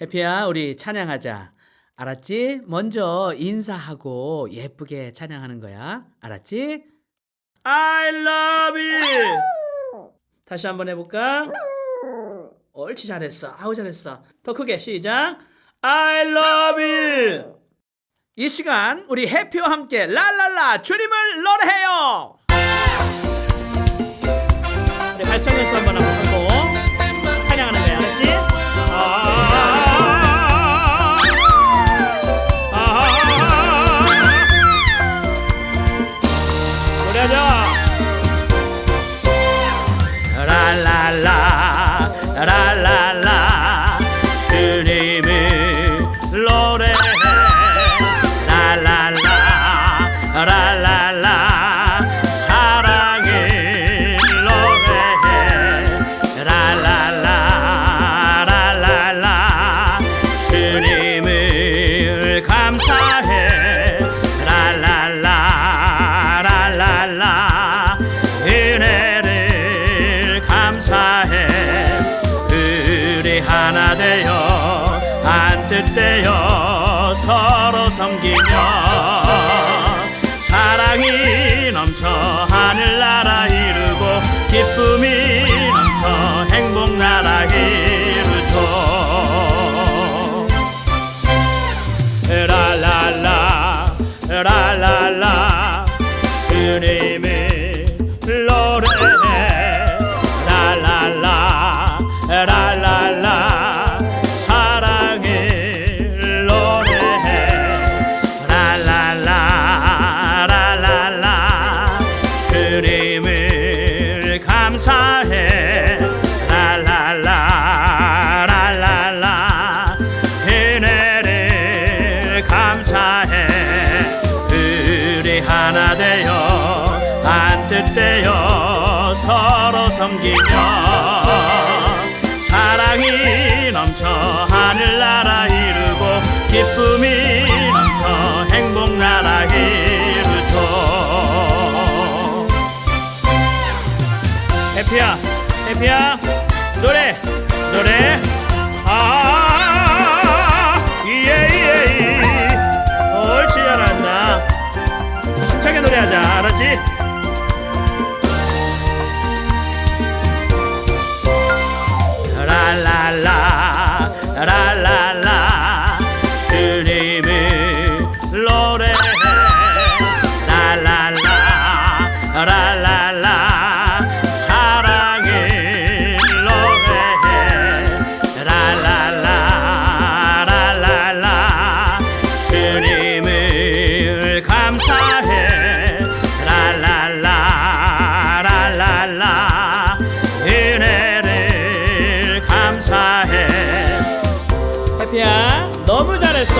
해피야, 우리 찬양하자. 알았지? 먼저 인사하고 예쁘게 찬양하는 거야. 알았지? I love you. 다시 한번 해볼까? 옳지 잘했어. 아우 잘했어. 더 크게 시작. I love you. 이 시간 우리 해피와 함께 랄랄라 주님을 노래해요. 우리 발성 연습 한번 하고 랄랄 하나 되어 한뜻 되어 서로 섬기며 사랑이 넘쳐 하늘나라 이루고 기쁨이 넘쳐 행복나라 이루죠. 랄랄라 랄랄라 주님 하나 되어 한뜻 되어 서로 섬기며 사랑이 넘쳐 하늘나라 이루고 기쁨이 넘쳐 행복나라 이루죠. 해피야 해피야. 노래 노래. 아 감사해. 랄랄라 랄랄라. 은혜를 감사해. 해피야 너무 잘했어